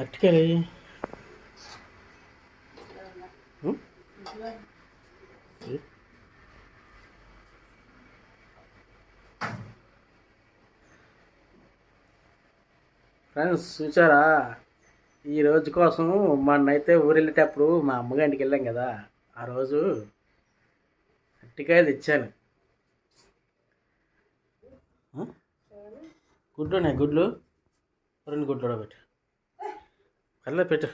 అట్టుకెళ్ళి. Friends చూసారా? ఈ రోజు కోసం మొన్నైతే ఊరు వెళ్ళేటప్పుడు మా అమ్మగారింటికి వెళ్ళాం కదా. ఆ రోజు అట్టికాయలు తెచ్చాను? గుడ్లు ఉన్నాయి గుడ్లు. రెండు గుడ్లు కూడా పెట్టు పెట్టు.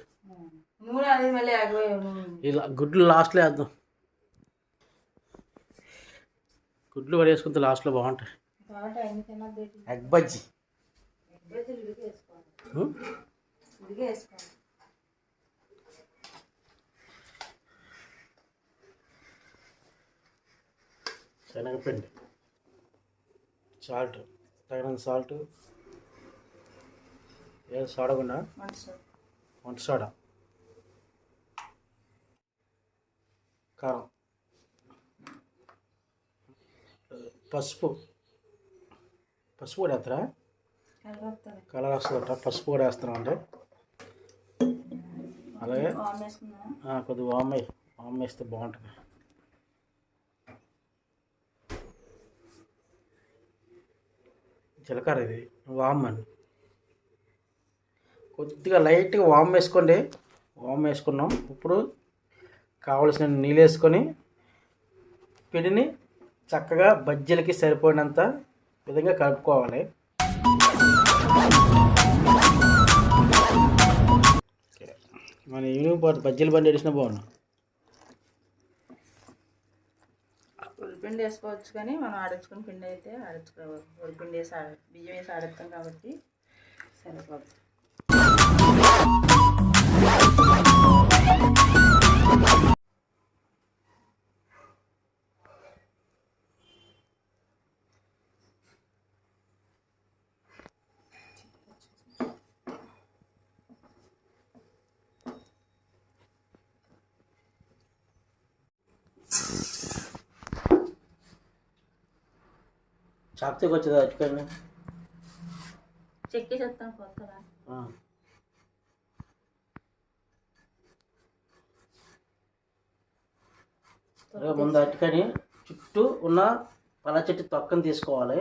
మళ్ళీ ఆగిపోయి ఇలా గుడ్లు లాస్ట్లో వేద్దాం. గుడ్లు పడేసుకుంటే లాస్ట్లో బాగుంటాయి. ఎగ్ బజ్జీ శనగపిండి. సాల్ట్. తగినంత సాల్ట్. ఏ సోడకుండా మనసు వంట సోడా కారం పసుపు. పసుపు కూడా వేస్తారా? కలర్ వస్తుందట. పసుపు కూడా వేస్తున్నాం అంటే అలాగే. కొద్దిగా వామ్ వామ్ వేస్తే బాగుంటుంది. జీలకర్ర ఇది. వామ్ అని కొద్దిగా లైట్గా వామ్ వేసుకోండి. వామ్ వేసుకున్నాం. ఇప్పుడు కావలసిన నీళ్ళు వేసుకొని పిండిని చక్కగా బజ్జీలకి సరిపోయినంత విధంగా కలుపుకోవాలి. మన ఈవినింగ్ పాటు బజ్జీలు బండి వేసినా బాగున్నా ఉల్లిపిండి వేసుకోవచ్చు కానీ మనం ఆడించుకుని పిండి అయితే ఆడించుకోవాలి. ఉల్లిపిండి వేసి బియ్యం వేసి ఆడిస్తాం కాబట్టి సరిపోతుంది 작대고 제가 줄까며 제끼셨던 것 같더라. 어. ముందు అట్టుకొని చుట్టూ ఉన్న పల చెట్టు తొక్కని తీసుకోవాలి.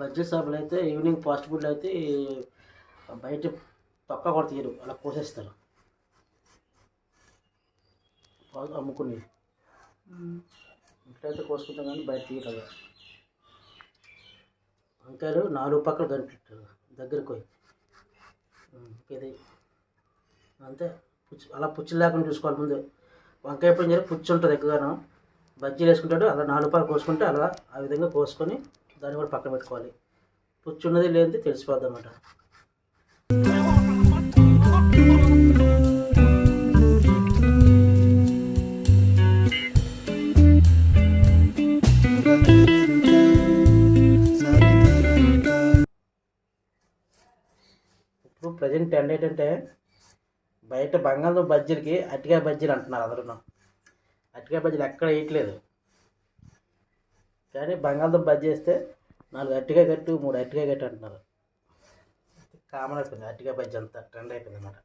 బడ్జెట్ షాపులు అయితే ఈవినింగ్ ఫాస్ట్ ఫుడ్లు అయితే బయట తొక్క కూడా తీయరు అలా కోసేస్తారు. వాళ్ళు అమ్ముకుని అయితే కోసుకుంటాం కానీ బయట తీయటం వంకాయలు నాలుగు పక్కలు కనిపెట్టారు దగ్గరకు పోయి. ఇది అంతే. పుచ్చు అలా పుచ్చు లేకుండా చూసుకోవాలి ముందు. వంకాయ పంజర పుచ్చు ఉంటుంది ఎక్కువగాను. బజ్జీలు వేసుకుంటాడు అలా నాలుగు పక్కలు కోసుకుంటే అలా ఆ విధంగా కోసుకొని దాన్ని కూడా పక్కన పెట్టుకోవాలి. పుచ్చు ఉన్నది లేనిది తెలిసిపోద్ది అన్నమాట. ఇప్పుడు ప్రజెంట్ ట్రెండ్ ఏంటంటే బయట బంగాళదుంప బజ్జీలకి అటికాయ బజ్జీలు అంటున్నారు అందరూ అటికాయ బజ్జీలు ఎక్కడ వేయట్లేదు. కానీ బంగాళదుంప బజ్జీ వేస్తే నాలుగు అట్టికాయ కట్టు మూడు అట్టికాయ కట్టు అంటున్నారు. కామన్ అయిపోయింది అట్టికాయ బజ్జీ అంతా ట్రెండ్ అయిపోయింది అన్నమాట.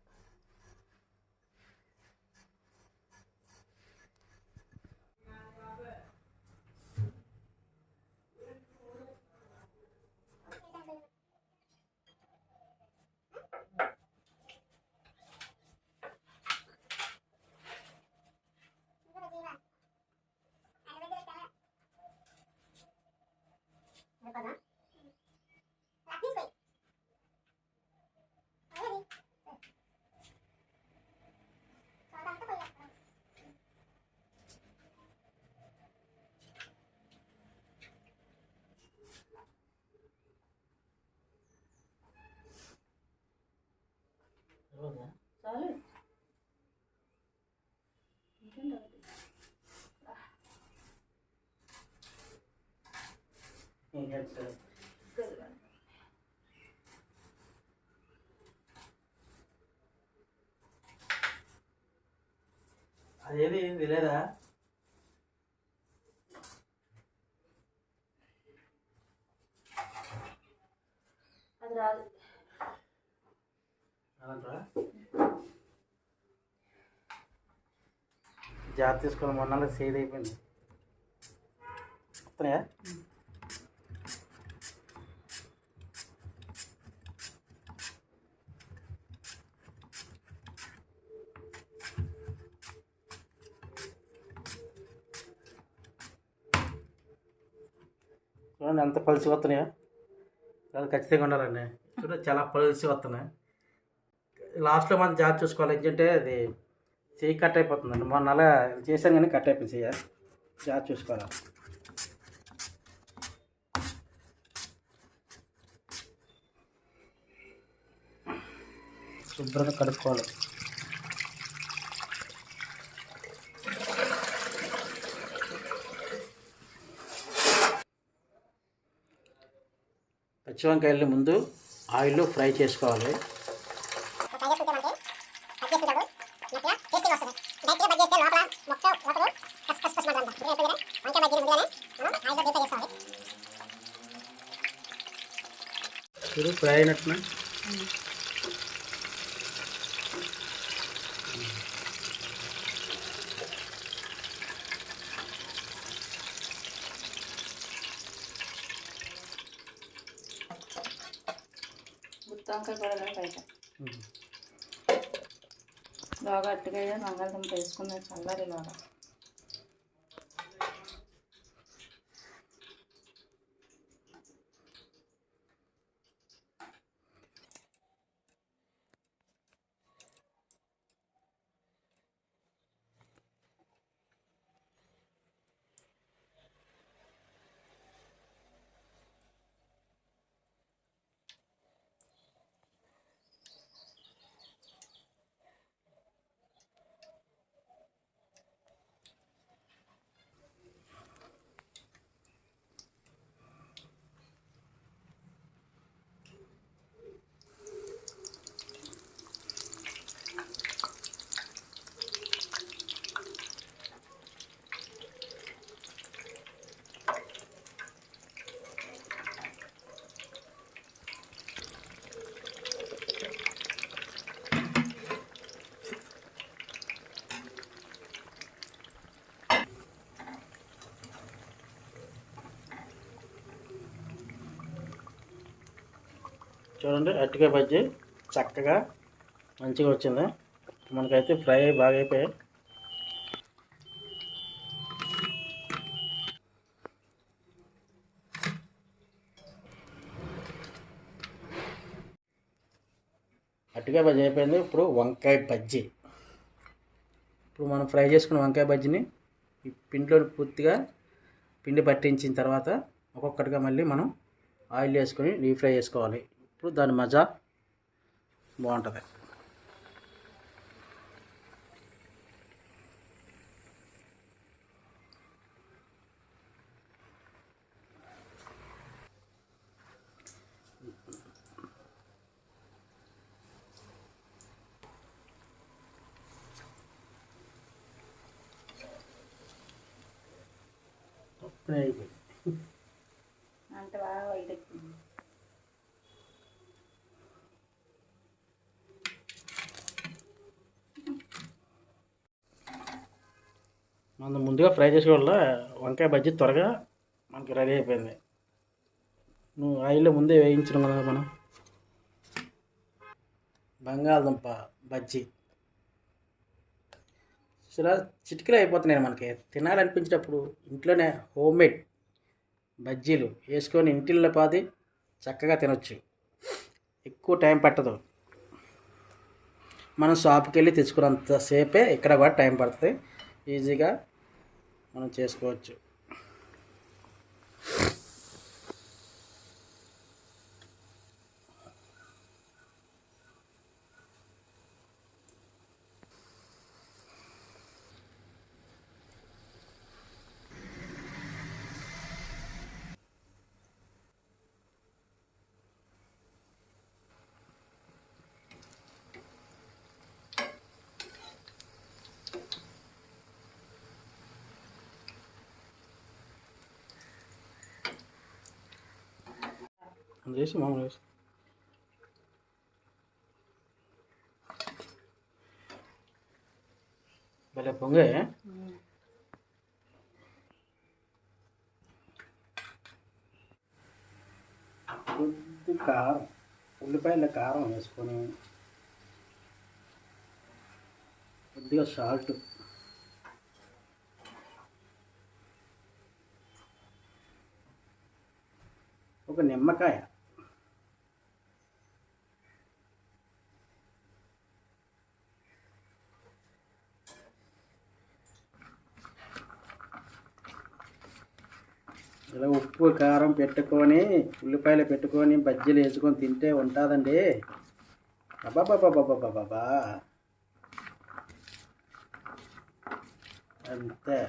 చాలు అదేది ఇది లేదా అది రాదు. అదంటారా జాగ్రత్త తీసుకొని మొన్న సేల్ అయిపోయింది వస్తున్నాయా? చూడండి ఎంత పలిసి వస్తున్నాయా? అది ఖచ్చితంగా ఉండాలండి చూడండి చాలా పలిసి వస్తున్నాయి. లాస్ట్లో మనం జాగ్రత్త చూసుకోవాలి. ఏంటంటే అది చెయ్యి కట్ అయిపోతుందండి. మొన్న అలా చేశాను కానీ కట్ అయిపోయింది చేయ. జాగ్రత్త చూసుకోవాలి. శుభ్రంగా కడుక్కోవాలి. పచ్చి ముందు ఆయిల్లో ఫ్రై చేసుకోవాలి. ఇప్పుడు ఫ్రై అయినట్టున గుత్తి వంకాయ కూడా బయట బాగా అట్టుగా బంగాళదుంప వేసుకున్న చల్లారి బాగా చూడండి అరటికాయ బజ్జీ చక్కగా మంచిగా వచ్చింది. మనకైతే ఫ్రై బాగా అయిపోయాయి. అరటికాయ బజ్జీ అయిపోయింది. ఇప్పుడు వంకాయ బజ్జీ. ఇప్పుడు మనం ఫ్రై చేసుకున్న వంకాయ బజ్జీని ఈ పిండిలో పూర్తిగా పిండి పట్టించిన తర్వాత ఒక్కొక్కటిగా మళ్ళీ మనం ఆయిల్ వేసుకొని డీప్ ఫ్రై చేసుకోవాలి. ఇప్పుడు దాని మజా బాగుంటుంది అప్పుడే అయిపోయింది అంటే బాగా వైట్ ఎక్కుతుంది మనం ముందుగా ఫ్రై చేసుకోవడం వల్ల వంకాయ బజ్జీ త్వరగా మనకి రెడీ అయిపోయింది. నువ్వు ఆయిల్లో ముందే వేయించడం కదా మనం. బంగాళదుంప బజ్జీ. చాలా చిటికలు అయిపోతున్నాయి మనకి. తినాలనిపించేటప్పుడు ఇంట్లోనే హోమ్ మేడ్ బజ్జీలు వేసుకొని ఇంటిల్లో పాది చక్కగా తినొచ్చు. ఎక్కువ టైం పట్టదు. మనం షాప్కి వెళ్ళి తెచ్చుకున్నంత సేపే ఇక్కడ కూడా టైం పడుతుంది. ఈజీగా మనం చేసుకోవచ్చు. అంత చేసి మామూలు వేసి భలే పొంగే కొద్ది కారం ఉల్లిపాయల కారం వేసుకొని కొద్దిగా సాల్ట్ ఒక నిమ్మకాయ ఇలా ఉప్పు కారం పెట్టుకొని ఉల్లిపాయలు పెట్టుకొని బజ్జీలు వేసుకొని తింటే ఉంటుందండి. అబ్బాబాబాబాబాబా అంతే.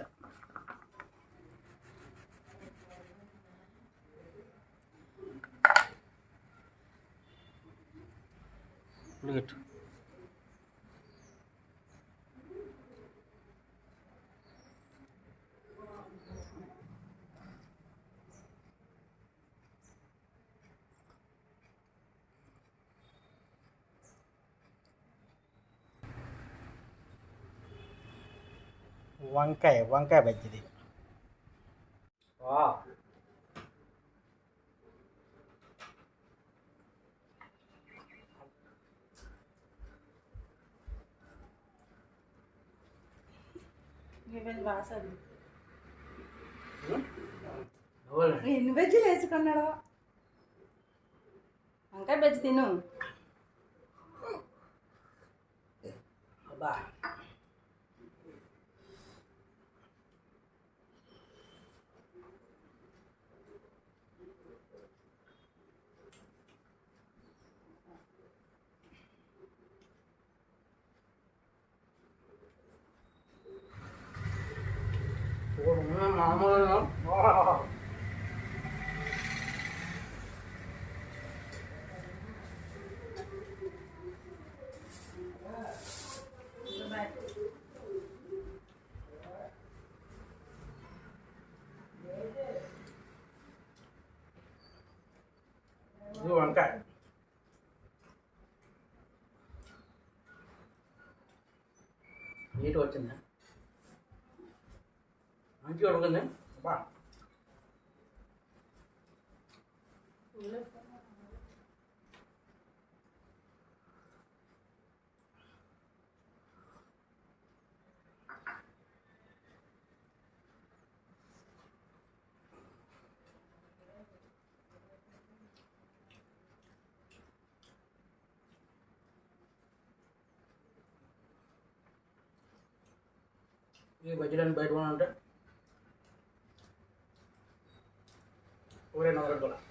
ఉల్లిగడ్డ వంకాయ వంకాయ బజ్జిది ఎన్ని బజ్జీలు వేసుకున్నాడు? వంకాయ బజ్జి తిను. అబ్బా. మామూలు ఇది వంకాయ నీట్ వచ్చిందా మంచిగా ఉడుకుంది బా ఈ బజ్జీలని బయట cubre 9 dólares.